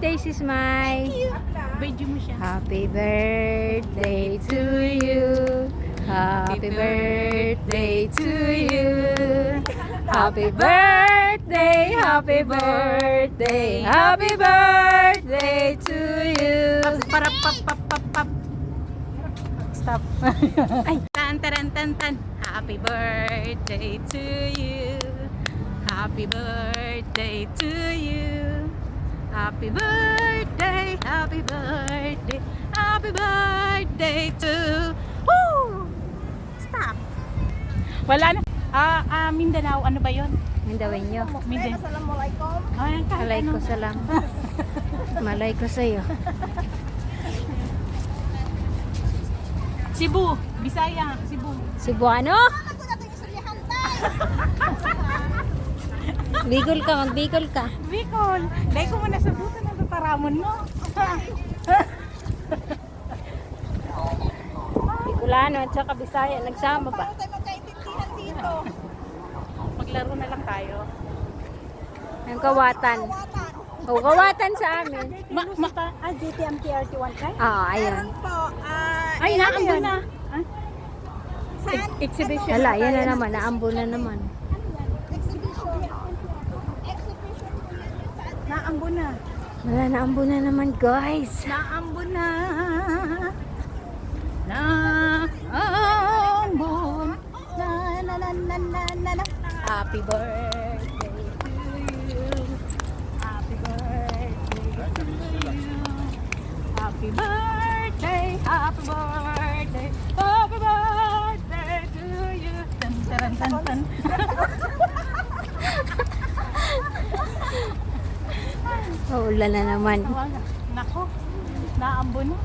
birthday, sis Mai. Mo siya. Happy birthday to you. Happy birthday to you. Happy birthday, happy birthday, happy birthday to you. Para pap pap pap pap. Stop. Ay, tan tan tan tan. Happy birthday to you. Happy birthday to you. Happy birthday, happy birthday, happy birthday to Woo! Stop. Wala na. Ah, ah, Mindanao, ano ba 'yon? Mindawin nyo. Mindanao. Assalamualaikum. Ay, kahit Malay ko salam. Malay ko sa'yo. Cebu, Bisaya, Cebu. Cebuano? Bigol ka, magbigol ka. Bicol. Dahil ko muna sa buto ng tataramon mo. Bicolano at saka Bisaya, nagsama ba? Maglaro na lang tayo. Ang kawatan. O, kawatan sa amin. Ma, ma, ah, GTM TRT 1 kay? Oo, ayun. po, ah, Ay, naambo ano na. Ah, Saan? exhibition. Hala, yan na naman. Naambo na naman. Exhibition. Exhibition. Naambo na. Wala, naambo na naman, guys. Naambo na. Naambo. Na, na, na, na, na, na, na. Happy birthday to you. Happy birthday to you. Happy birthday, happy birthday, happy birthday to you. Tan, taran, tan, tan. Oh, ulan na naman. Nako, naambo na.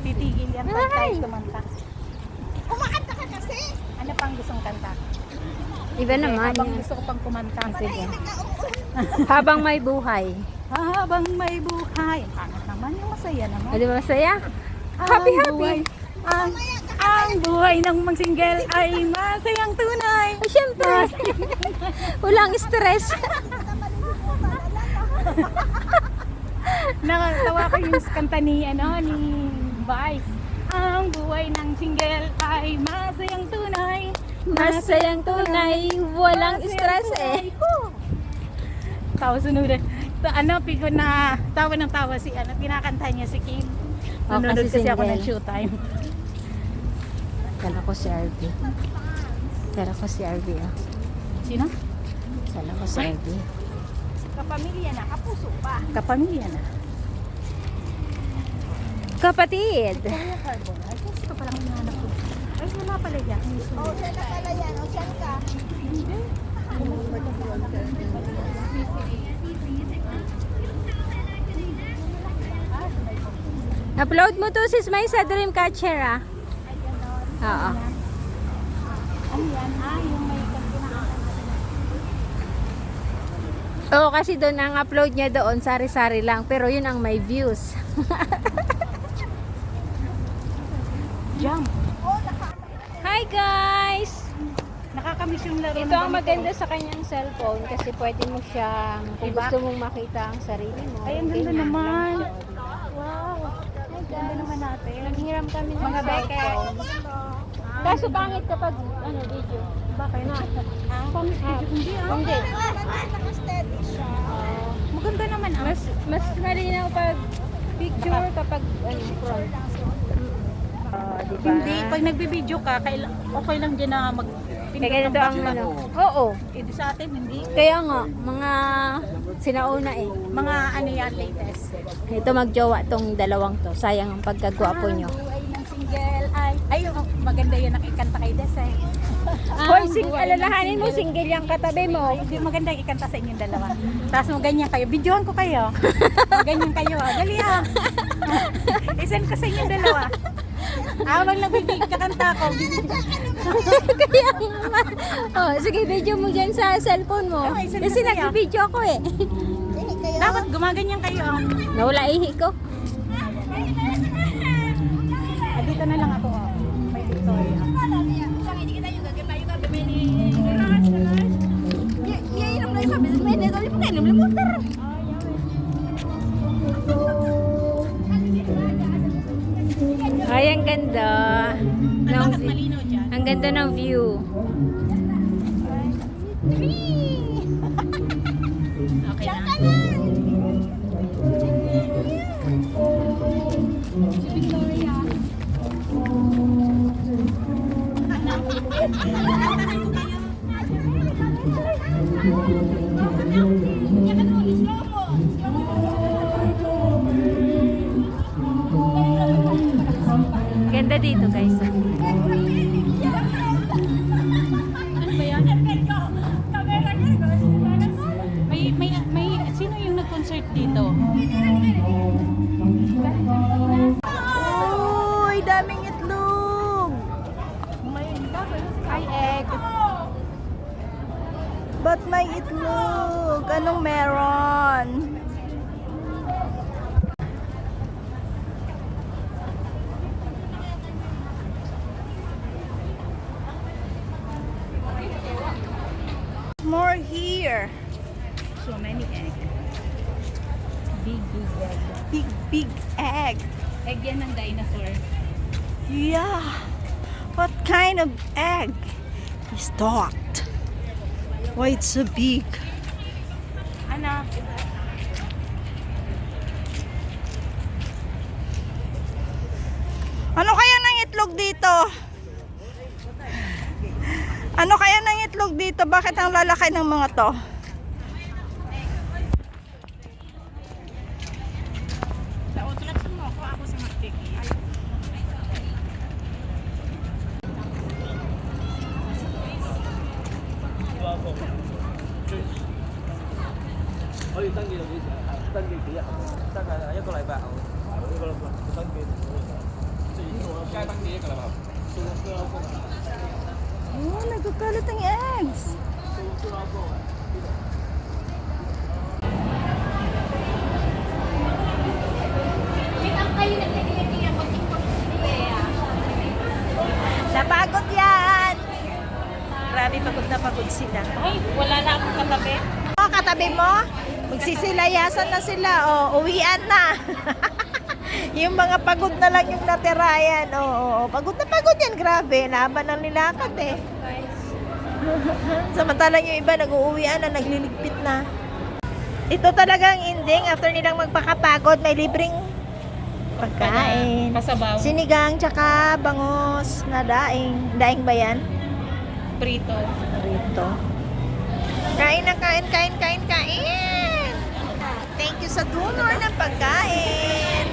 Titigil yan pag tayo kumanta. Kumakanta ka kasi. Ano pang gustong kanta? Iba naman. Habang gusto ko pang kumanta. Sige. Habang may buhay. Habang may buhay. Pangit naman yung masaya naman. O, di ba masaya? Happy, Ang happy. buhay, ang, ang buhay ng mang-single ay masayang tunay. Ay, syempre. Walang stress. Nakatawa ko yung kanta ni, ano, ni Vice. Ang buhay ng single ay masayang tunay. Masayang tunay. Walang stress eh. Tawa sunod. Ta, ano, pigo na tawa ng tawa si, ano, kinakanta niya si Kim. Oh, Nanonood kasi kasi ako ng showtime. Kala ko si RV. Kala ko si RV ah. Sino? Kala ko si RV. Kapamilya na, kapuso pa. Kapamilya na. Kapatid. Carbon. Ay, kasi ito palang hinahanap ko. Ay, wala pala yan. Oh, saan na pala yan? O, saan ka? Upload mo to sis May sa Dreamcatcher ah. Oo. Ano yan? Ah, yung may kinakanta. Oo, kasi doon ang upload niya doon, sari-sari lang. Pero yun ang may views. Jump. Hi guys! Nakakamiss yung laro Ito ang maganda sa kanyang cellphone kasi pwede mo siyang, kung Diba? gusto mong makita ang sarili mo. Ay, ang ganda naman. Wow. Hi Ganda naman natin. Naghiram kami ng Mga beke. cellphone. Kaso pangit kapag ano, video. Bakit na? Pangit Ah, Hindi ah. Hindi. Naka-steady siya. Maganda naman ah. Mas, mas malinaw pag picture kapag ano, front. Oh, diba? Hindi, pag nagbibideo ka, kaila, okay lang din na mag Kaya ganito ang ano. Oo. Eh, sa atin, hindi. Kaya nga, mga sinauna eh. Mga ano yan, latest. Ito magjowa tong dalawang to. Sayang ang pagkagwapo nyo. Buhay ng single maganda yun nakikanta kay Des eh. Hoy, sing alalahanin mo, single yung katabi mo. Ay, di maganda ikanta sa inyong dalawa. Tapos mo ganyan kayo. Videohan ko kayo. Ganyan kayo. ah. Dali ah. Isend ko sa inyong dalawa. Habang nagbibig kakanta ko. Kaya. Oh, sige, video mo dyan sa cellphone mo. Kasi nag-video ako eh. Hindi. Dapat gumaganyan kayo. ah. Nawala ihi ko. Ay, ang ganda. Ng ang ganda ng view. Okay Diyan na. ka Ganda dito, guys. Ano ba yan? May, may, may, sino yung nag-concert dito? Uy, daming itlog. Hi, egg. Ba't may itlog? Anong meron? Here. So many egg. Big, big egg. Big, big egg. Egg yan ng dinosaur. Yeah. What kind of egg is that? Why it's so big? Ano? Ano kaya ng itlog dito? Ano kaya ng itlog dito? Bakit ang lalaki ng mga to? Utlat mo ako, ako sa magtiki. Oh, nagkakalat ang eggs. Napagod yan. Grabe, pagod na pagod sila. Ay, wala na akong katabi. Oh, katabi mo? Magsisilayasan na sila. Oh, uwian na. yung mga pagod na lang yung natira yan. Oo, oh, pagod na pagod yan. Grabe, laban ng nilakad eh. Samantalang yung iba nag-uuwian na, nagliligpit na. Ito talagang ending after nilang magpakapagod, may libreng pagkain. Kasabaw. Sinigang tsaka bangos na daing. Daing ba yan? Prito. Rito. Kain na kain, kain, kain, kain! Thank you sa donor ng pagkain.